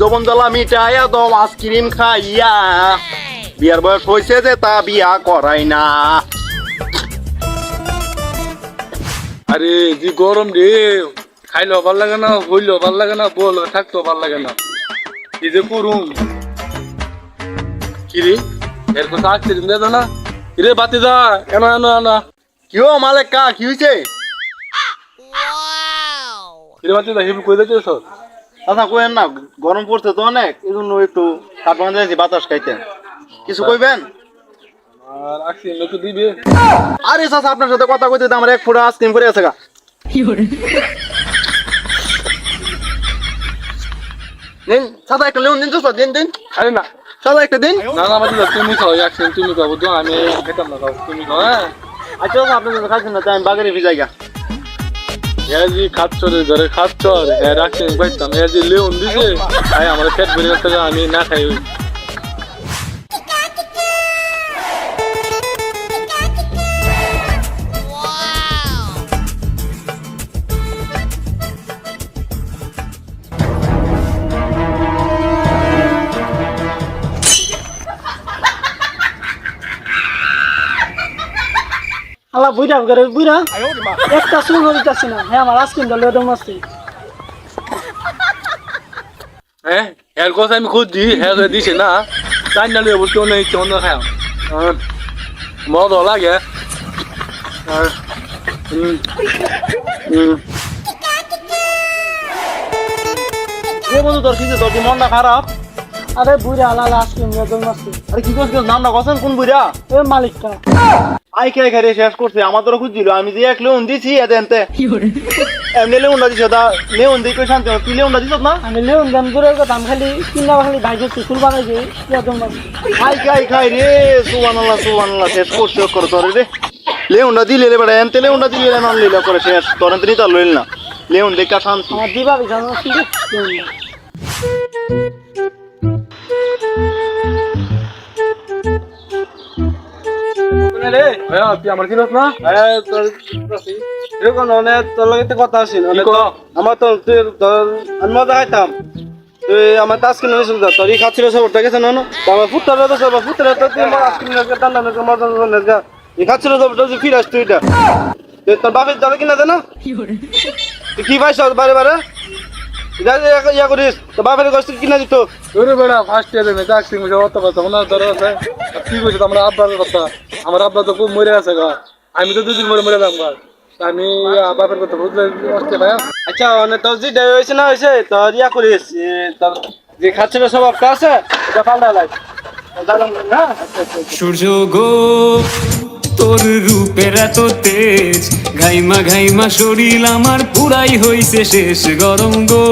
যৌবন জ্বালা মিটাইয়া দম আইসক্রিম খাইয়া। বিয়ার বয়স হয়েছে যে তা বিয়া করাই না। আরে যে গরম রে। খাইলেও ভালো লাগে না হইলেও ভালো লাগে না বল থাকতেও ভালো লাগে না। এই যে করুম। কি রে? এর কথা আসছে দে না? রে বাতি দা এনা এনা এনা। কিও মালে কা কি হয়েছে রে বাতি দা হিম কই দিতে সব আচ্ছা কইেন না গরম পড়ছে তো অনেক এই জন্য একটু কাটবান যাইছি বাতাস খাইতে। কিছু কইবেন? আর আসছি একটু দিবে। আরে চাচা আপনার সাথে কথা কইতে আমার এক ফুটা আইসক্রিম করে আছে গা। দিন চাচা একটা লেউন দিন চাচা দিন দিন। আরে না। চাচা একটা দিন। না না দা তুমি খাও আসছি তুমি খাও বুঝছ? আমি খেতাম না খাও তুমি খাও হ্যাঁ। আচ্ছা আপনার সাথে খাইছেন না তাই আমি বাগারে ভিজাই গা। হ্যাঁ জি খাচ্ছ রে ঘরে খাচ্ছ হ্যাঁ রাখছি বাইতাম হ্যাঁ জি লেউন দিছে। তাই আমার পেট বেরিয়ে আমি না খাই। আল্লাহ বুইরা করে বুইরা একটা চুল হইতাছে না। হ্যাঁ আমার আজকে দলে দম আছে হ্যাঁ এর কথা আমি খুঁজছি হ্যাঁ করে দিছে না। তাই না লিয়ে বলতে অনেক ইচ্ছে অন্য খাও মদ লাগে। আর, হুম, হুম, এ বন্ধু তোর কিছু তোর মনটা খারাপ? আরে বুইরা আল্লাহ আজকে দম আছে আরে কি করছিস? নামটা কছেন কোন বুইরা এ মালিকটা। আই খেয়ে খেয়ে শেষ করছে। আমাদেরও খুঁজছিল আমি যে এক লেউন দিছি এতে এনতে। এমনি লেউনটা দিছ তা লেউন দিই কই শান্তি। তুই লেউনটা দিছ না? আমি লেউন দাম দূরের কথা আমি খালি কিনা খালি ভাই যাচ্ছি চুল বানাই যে দম আছে আই খাই খাই রে সুবহানাল্লাহ সুবহানাল্লাহ শেষ করছ কর তোর রে। লেউনটা দিলে রে বড় এনতে লেউনটা দিলে না লিলা করে শেষ। তোর এনতে নিতা লইল না। লেউন দেখা শান্তি। আমার দিবা বিছানো হ্যাঁ, তুই আমার কিনস না? এরকম অনেক তোর লগে কথা আছি কি কও? আমার তো তুই তোর আমি মজা খাইতাম। তুই আমার তাস কিনে নিয়েছিল তোর ই খাচ্ছিল সব ওটা গেছে না তো আমার ফুটটা রয়েছে সব ফুটটা তো তুই আমার আইসক্রিম নেগা টান্ডা নেগা মজা নেগা ই খাচ্ছিল সব ওটা ফিরে আসতো এটা। তুই তোর বাপের যাবে কিনা দে না তুই কি পাইছ বারে বারে? ইয়া- করিস। বাপের কিনা দিত। ওরে বেড়া ফার্স্ট ইয়ারে মেয়ে চাকরি মুখে অত কথা ওনার ধরে আছে? আর কি কইছে আমার আব্বার কথা। আমার আব্বা তো খুব মরে আছে গা। আমি তো দুদিন মরে মরে যাম গা। আমি বাপের কথা বুঝলে আসতে ভাই আচ্ছা মানে তোর যে দেয় হয়েছে না হয়েছে তোর ইয়া করিস তোর যে খাচ্ছিল সব একটা আছে এটা পাল্টা লাগ হ্যাঁ সূর্য গো তোর রূপের এত তেজ ঘাইমা ঘাইমা শরীর আমার পুরাই হইছে শেষ গরম গো।